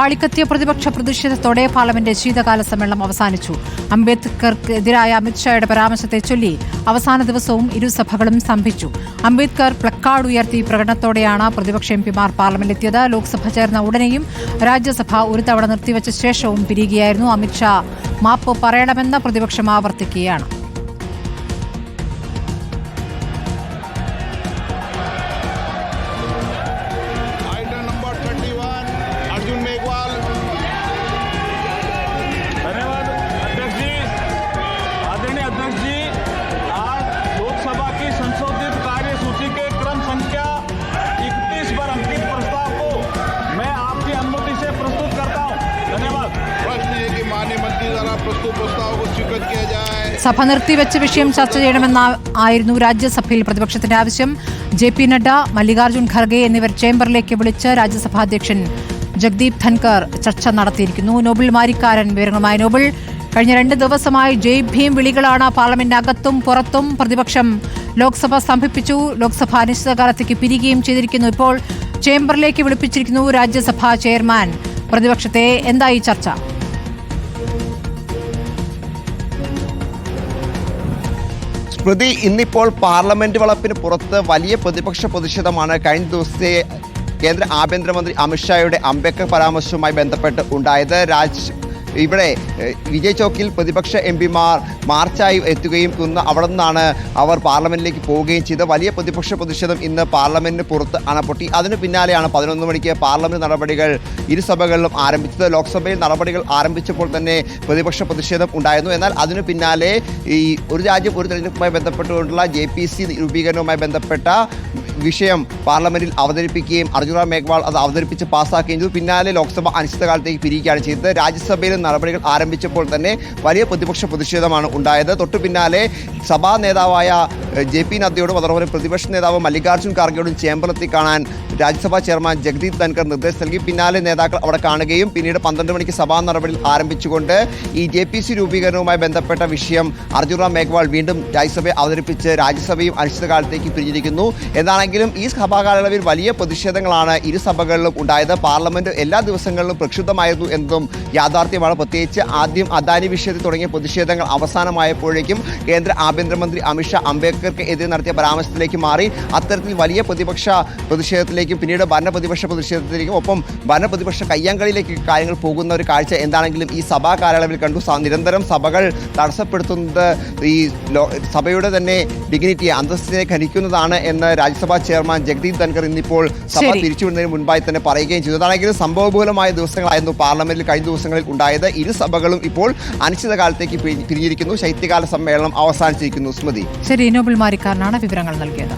ആളിക്കത്തിയ പ്രതിപക്ഷ പ്രതിഷേധത്തോടെ പാർലമെന്റ് ശീതകാല സമ്മേളനം അവസാനിച്ചു. അംബേദ്കർക്കെതിരായ അമിത്ഷായുടെ പരാമർശത്തെ ചൊല്ലി അവസാന ദിവസവും ഇരുസഭകളും സ്തംഭിച്ചു. അംബേദ്കർ പ്ലക്കാർഡ് ഉയർത്തി പ്രകടനത്തോടെയാണ് പ്രതിപക്ഷ എംപിമാർ പാർലമെന്റിലെത്തിയത്. ലോക്സഭ ചേർന്ന ഉടനെയും രാജ്യസഭ ഒരു തവണ നിർത്തിവച്ച ശേഷവും പിരിയുകയായിരുന്നു. അമിത്ഷാ മാപ്പ് പറയണമെന്ന് പ്രതിപക്ഷം ആവർത്തിക്കുകയാണ്. സഭ നിർത്തിവെച്ച വിഷയം ചർച്ച ചെയ്യണമെന്ന ആയിരുന്നു രാജ്യസഭയിൽ പ്രതിപക്ഷത്തിന്റെ ആവശ്യം. ജെ പി നഡ്ഡ മല്ലികാർജുൻ ഖർഗെ എന്നിവർ ചേംബറിലേക്ക് വിളിച്ച് രാജ്യസഭാ അധ്യക്ഷൻ ജഗ്ദീപ് ധൻകർ ചർച്ച നടത്തിയിരിക്കുന്നു. നോബിൾ മാരിക്കാരൻ വിവരങ്ങളുമായി. നോബിൾ കഴിഞ്ഞ രണ്ട് ദിവസമായി ജയ് ഭീം വിളികളാണ് പാർലമെന്റിനകത്തും പുറത്തും പ്രതിപക്ഷം ലോക്സഭ സ്തംഭിപ്പിച്ചു. ലോക്സഭ അനിശ്ചിതകാലത്തേക്ക് പിരികുകയും ചെയ്തിരിക്കുന്നു. ഇപ്പോൾ ചേംബറിലേക്ക് വിളിപ്പിച്ചിരിക്കുന്നു രാജ്യസഭാ ചെയർമാൻ. പ്രതിപക്ഷത്തെ എന്തായി ചർച്ച? സ്മൃതി ഇന്നിപ്പോൾ പാർലമെന്റ് വളപ്പിന് പുറത്ത് വലിയ പ്രതിപക്ഷ പ്രതിഷേധമാണ്. കഴിഞ്ഞ ദിവസത്തെ കേന്ദ്ര ആഭ്യന്തരമന്ത്രി അമിത്ഷായുടെ അംബേദ്കർ പരാമർശവുമായി ബന്ധപ്പെട്ട് ഉണ്ടായത് രാജ് ഇവിടെ വിജയ് ചോക്കിൽ പ്രതിപക്ഷ എം പിമാർ മാർച്ചായി എത്തുകയും ഇന്ന് അവിടെ നിന്നാണ് അവർ പാർലമെന്റിലേക്ക് പോവുകയും ചെയ്ത വലിയ പ്രതിപക്ഷ പ്രതിഷേധം ഇന്ന് പാർലമെന്റിന് പുറത്ത് അണപൊട്ടി. അതിന് പിന്നാലെയാണ് പതിനൊന്ന് മണിക്ക് പാർലമെന്റ് നടപടികൾ ഇരുസഭകളിലും ആരംഭിച്ചത്. ലോക്സഭയിൽ നടപടികൾ ആരംഭിച്ചപ്പോൾ തന്നെ പ്രതിപക്ഷ പ്രതിഷേധം ഉണ്ടായിരുന്നു. എന്നാൽ അതിനു പിന്നാലെ ഈ ഒരു രാജ്യം ഒരു തെരഞ്ഞെടുപ്പുമായി ബന്ധപ്പെട്ടുകൊണ്ടുള്ള ജെ പി സി രൂപീകരണവുമായി ബന്ധപ്പെട്ട വിഷയം പാർലമെന്റിൽ അവതരിപ്പിക്കുകയും അർജുന മേഘ്വാൾ അത് അവതരിപ്പിച്ച് പാസ്സാക്കുകയും ചെയ്തു. പിന്നാലെ ലോക്സഭ അനിശ്ചിതകാലത്തേക്ക് പിരിയുകയാണ് ചെയ്തത്. രാജ്യസഭയിലെ നടപടികൾ ആരംഭിച്ചപ്പോൾ തന്നെ വലിയ പ്രതിപക്ഷ പ്രതിഷേധമാണ് ഉണ്ടായത്. തൊട്ടു പിന്നാലെ സഭാ നേതാവായ ജെ പി നദ്ദയോടും അതോടൊപ്പം പ്രതിപക്ഷ നേതാവ് മല്ലികാർജുൻ ഖാർഗെയോടും ചേംബറിലെത്തി കാണാൻ രാജ്യസഭാ ചെയർമാൻ ജഗദീപ് ധൻകർ നിർദ്ദേശം നൽകി. പിന്നാലെ നേതാക്കൾ അവിടെ കാണുകയും പിന്നീട് പന്ത്രണ്ട് മണിക്ക് സഭാ നടപടിയിൽ ആരംഭിച്ചുകൊണ്ട് ഈ ജെ പി സി രൂപീകരണവുമായി ബന്ധപ്പെട്ട വിഷയം അർജുൻ റാം മേഘ്വാൾ വീണ്ടും രാജ്യസഭയെ അവതരിപ്പിച്ച് രാജ്യസഭയും അനിശ്ചിതകാലത്തേക്ക് പിരിഞ്ഞിരിക്കുന്നു. എന്നാണെങ്കിലും ഈ സഭാകാലയളവിൽ വലിയ പ്രതിഷേധങ്ങളാണ് ഇരു സഭകളിലും ഉണ്ടായത്. പാർലമെന്റ് എല്ലാ ദിവസങ്ങളിലും പ്രക്ഷുബ്ധമായിരുന്നു എന്നതും യാഥാർത്ഥ്യമാണ്. പ്രത്യേകിച്ച് ആദ്യം അദാനി വിഷയത്തിൽ തുടങ്ങിയ പ്രതിഷേധങ്ങൾ അവസാനമായപ്പോഴേക്കും കേന്ദ്ര ആഭ്യന്തരമന്ത്രി അമിത്ഷാ അംബേദ്കർക്ക് എതിരെ നടത്തിയ പരാമർശത്തിലേക്ക് മാറി. അത്തരത്തിൽ വലിയ പ്രതിപക്ഷ പ്രതിഷേധത്തിലേക്കും പിന്നീട് ഭരണപ്രതിപക്ഷ പ്രതിഷേധത്തിലേക്കും ഒപ്പം ഭരണപ്രതിപക്ഷ കയ്യാങ്കളിയിലേക്ക് കാര്യങ്ങൾ പോകുന്ന ഒരു കാഴ്ച എന്താണെങ്കിലും ഈ സഭാ കാലയളവിൽ കണ്ടു. നിരന്തരം സഭകൾ തടസ്സപ്പെടുത്തുന്നത് ഈ സഭയുടെ തന്നെ ഡിഗ്നിറ്റിയെ അന്തസ്സിനെ ഖനിക്കുന്നതാണ് എന്ന് രാജ്യസഭാ ചെയർമാൻ ജഗദീപ് ധൻകർ ഇന്നിപ്പോൾ സഭ തിരിച്ചുവിടുന്നതിന് മുൻപായി തന്നെ പറയുകയും ചെയ്തു. അതാണെങ്കിലും സംഭവബൂലമായ ദിവസങ്ങളായിരുന്നു പാർലമെന്റിൽ കഴിഞ്ഞ ദിവസങ്ങളിൽ ഉണ്ടായത്. ഇരു സഭകളും ഇപ്പോൾ അനിശ്ചിതകാലത്തേക്ക് പിരി- പിരിഞ്ഞിരിക്കുന്നു. ശൈത്യകാല സമ്മേളനം അവസാനിച്ചിരിക്കുന്നു. സ്മൃതി. ശരി ഷാഹുൽ വിവരങ്ങൾ നൽകിയത്.